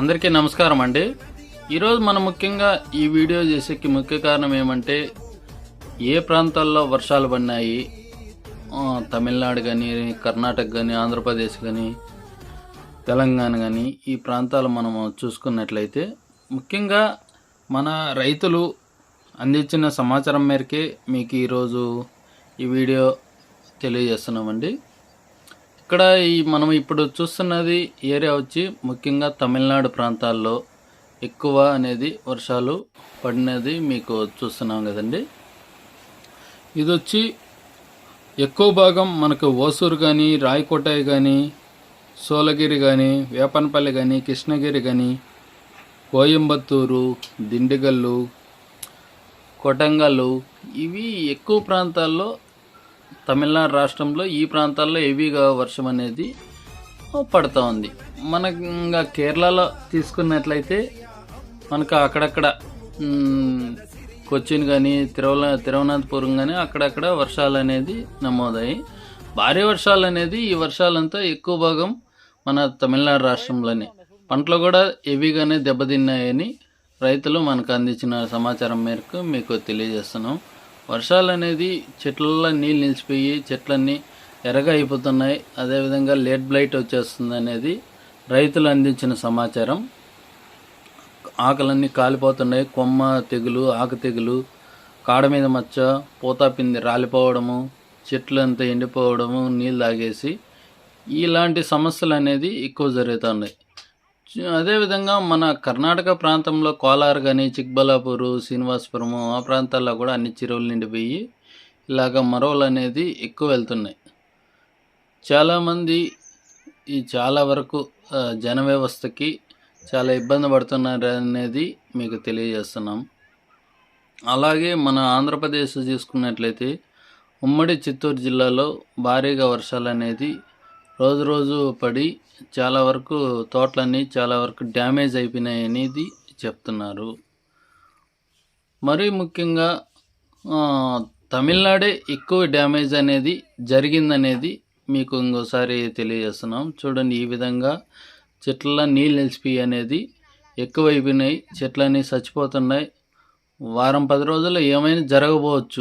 అందరికీ నమస్కారం అండి. ఈరోజు మనం ముఖ్యంగా ఈ వీడియో చేసేకి ముఖ్య కారణం ఏమంటే ఏ ప్రాంతాల్లో వర్షాలు పడినాయి? తమిళనాడు కానీ కర్ణాటక కానీ ఆంధ్రప్రదేశ్ కానీ తెలంగాణ కానీ ఈ ప్రాంతాలు మనం చూసుకున్నట్లయితే ముఖ్యంగా మన రైతులు అందించిన సమాచారం మేరకే మీకు ఈరోజు ఈ వీడియో తెలియజేస్తున్నామండి. ఇక్కడ ఈ మనం ఇప్పుడు చూస్తున్నది ఏరియా వచ్చి ముఖ్యంగా తమిళనాడు ప్రాంతాల్లో ఎక్కువ అనేది వర్షాలు పడినది మీకు చూస్తున్నాం కదండి. ఇది వచ్చి ఎక్కువ భాగం మనకు ఓసూరు కానీ రాయకోట కానీ సోలగిరి కానీ వేపనపల్లి కానీ కృష్ణగిరి కానీ కోయంబత్తూరు దిండిగల్లు కొటంగల్లు ఇవి ఎక్కువ ప్రాంతాల్లో తమిళనాడు రాష్ట్రంలో ఈ ప్రాంతాల్లో హెవీగా వర్షం అనేది పడుతూ ఉంది. మన ఇంకా కేరళలో తీసుకున్నట్లయితే మనకు అక్కడక్కడ కొచ్చిన్ కానీ తిరువల తిరువనంతపురం కానీ అక్కడక్కడ వర్షాలు అనేది నమోదాయి భారీ వర్షాలు అనేది ఈ వర్షాలంతా ఎక్కువ భాగం మన తమిళనాడు రాష్ట్రంలోనే. పంటలు కూడా హెవీగానే దెబ్బతిన్నాయని రైతులు మనకు అందించిన సమాచారం మేరకు మీకు తెలియజేస్తున్నాం. వర్షాలు అనేది చెట్లలో నీళ్ళు నిలిచిపోయి చెట్లన్నీ ఎర్రగా అయిపోతున్నాయి. అదేవిధంగా లేట్ బ్లైట్ వచ్చేస్తుంది అనేది రైతులు అందించిన సమాచారం. ఆకలన్నీ కాలిపోతున్నాయి. కొమ్మ తెగులు ఆకు తెగులు కాడ మీద మచ్చ పూతాపింది రాలిపోవడము చెట్లు అంతా ఎండిపోవడము నీళ్ళు తాగేసి ఇలాంటి సమస్యలు అనేది ఎక్కువ జరుగుతున్నాయి. అదేవిధంగా మన కర్ణాటక ప్రాంతంలో కోలార్ కానీ చిక్బలాపూరు శ్రీనివాసపురము ఆ ప్రాంతాల్లో కూడా అన్ని చెరువులు నిండిపోయి ఇలాగ మరవలు అనేది ఎక్కువ వెళ్తున్నాయి. చాలామంది ఈ చాలా వరకు జన వ్యవస్థకి చాలా ఇబ్బంది పడుతున్నారు అనేది మీకు తెలియజేస్తున్నాం. అలాగే మన ఆంధ్రప్రదేశ్ చూసుకున్నట్లయితే ఉమ్మడి చిత్తూరు జిల్లాలో భారీగా వర్షాలు అనేది రోజు రోజు పడి చాలా వరకు తోటలన్నీ చాలా వరకు డ్యామేజ్ అయిపోయినాయి అనేది చెప్తున్నారు. మరీ ముఖ్యంగా తమిళనాడే ఎక్కువ డ్యామేజ్ అనేది జరిగిందనేది మీకు ఇంకోసారి తెలియజేస్తున్నాం. చూడండి ఈ విధంగా చెట్ల నీళ్ళు నిలిచిపోయి అనేది ఎక్కువైపోయినాయి. చెట్లన్నీ చచ్చిపోతున్నాయి. వారం పది రోజుల్లో ఏమైనా జరగబోవచ్చు.